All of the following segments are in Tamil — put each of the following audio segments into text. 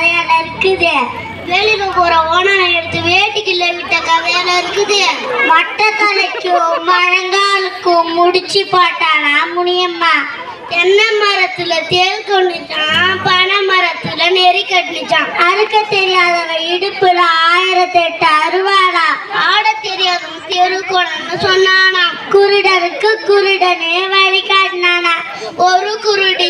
கதையால இருக்குது. வெளியில போற ஓனானை எடுத்து வேட்டிக்குள்ள விட்ட கதையால இருக்குது. மட்டத்தலைக்கும் மழங்காலுக்கும் முடிச்சு பாட்டானா முனியம்மா? தென்னை மரத்துல தேல் கொண்டுச்சான் பனை மரத்துல நெறி கட்டுச்சான். அறுக்க தெரியாதவ இடுப்புல ஆயிரத்தி எட்டு அருவாளா ஆட தெரியாதவன் தெருக்கோணம்னு சொன்னானா? குருடருக்கு குருடனே வழி காட்டினானா? ஒரு குருடி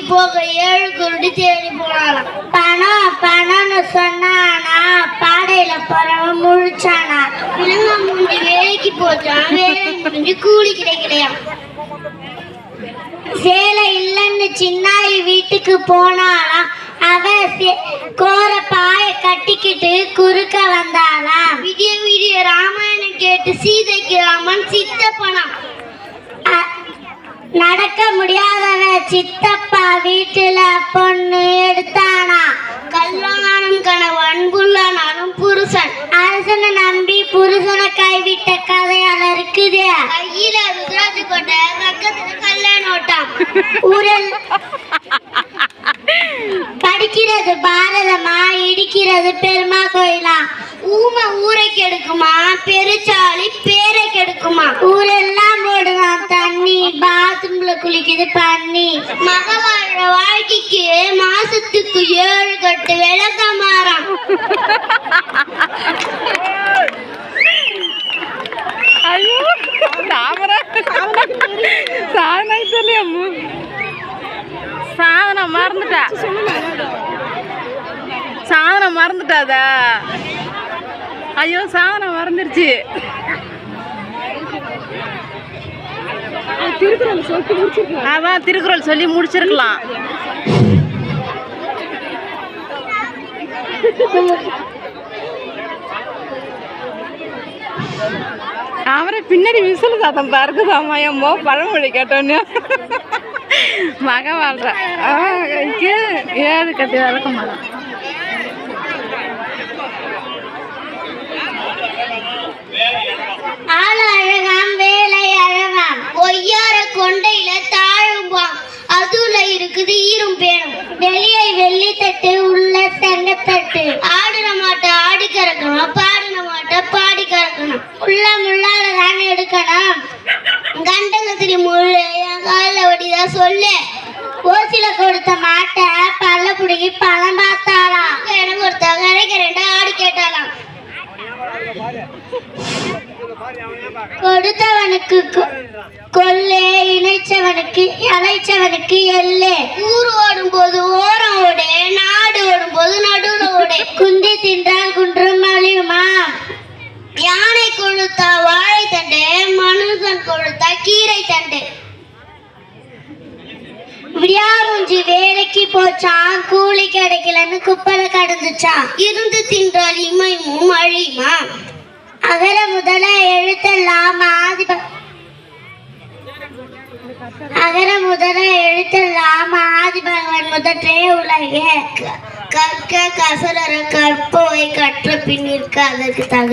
தண்ணிக்கு போக ஏழு குருடி தேடி போனாராம். பணம் பணம்னு சொன்னானா பாடையில போறவன் முழிச்சானா. விலங்கா மூஞ்சி வேலைக்கு போச்சான் வேலை முடிஞ்சு கூலி கிடைக்கலையா சேலை இல்லைன்னு சின்னாயி வீட்டுக்கு போனாலாம் அவ கோர பாய கட்டிக்கிட்டு குறுக்க வந்தாலாம் விடிய விடிய ராமாயணம் கேட்டு சீதைக்கு ராமன் சித்தப்பனா நடக்க முடியாதவ சித்த அப்பா வீட்டுல பொண்ணு எடுத்தானா? கல்யாணம் கணவன் புல்லானும் புருஷன். அரசனை நம்பி புருஷனை கைவிட்ட கதையால இருக்குது. கையில ருத்ராஜ கொண்ட பக்கத்துல கல்யாணம் ஓட்டம். ஊரல் படிக்கிறது பாரதமா இடிக்கிறது பெருமா கோயிலா? ஊமை ஊரை கெடுக்குமா? பெருச்சாளி பேரை கெடுக்குமா? ஊரெல்லாம் போடுவான் குளிக்குது பண்ணி மகவாழ வாழ்க்கைக்கு மாசத்துக்கு ஏழு கட்டு விளக்க மாறான் ஐயோ தாமரை. சாதனை தெரியல சாதனை மறந்துட்டா. சாதனை மறந்துட்டாதா? ஐயோ சாதனை மறந்துருச்சு. அதான் திருக்குறள் சொல்லி முடிச்சிருக்கலாம். அவரை பின்னாடி விசில் சாத்தம் பறக்குதாம்மா எம்மோ பழமொழி கேட்டோன்னு. மக வாழ்ற. ஏழு கட்டி விளக்க மாட்டான் இருக்குது. ஈரும் பேணும். வெளியே வெள்ளி தட்டு உள்ள தங்கத்தட்டு. ஆடுன மாட்ட ஆடி கறக்கணும். பாடின மாட்ட பாடி கறக்கணும். உள்ள முள்ளால தானே எடுக்கணும். கண்டகத்திரி முள்ளு என் காலில் வடிதான் சொல்லு. ஓசில கொடுத்த மாட்டை பல்ல பிடிக்கி பழம் பார்த்தாளாம். எனக்கு ஒருத்தவங்க எனக்கு ரெண்டு ஆடி கேட்டாலாம் கொடுத்தவனுக்கு கொ- இணைச்சவனுக்கு அழைச்சவனுக்கு எல்லே. ஊர் ஓடும் போது ஓரம் ஓடு நாடு ஓடும் போது நடுவுல ஓடு. குந்தி தின்றால் குன்றும் அழியுமா? யானை கொழுத்தா வாழை தண்டு மனுஷன் கொழுத்தா கீரை தண்டு. விடியாமுஞ்சி வேலைக்கு போச்சான் கூலி கிடைக்கலன்னு குப்பலை கடந்துச்சான் இருந்து தின்றால் இமையும் அழியுமா? அகர முதல எழுத்தெல்லாம் ஆதி அகர முதல எழுத்தெல்லாம் ஆதி பகவன் முதற்றே உலகே. கற்க கசடர கற்பவை கற்ற பின் அதற்கு தக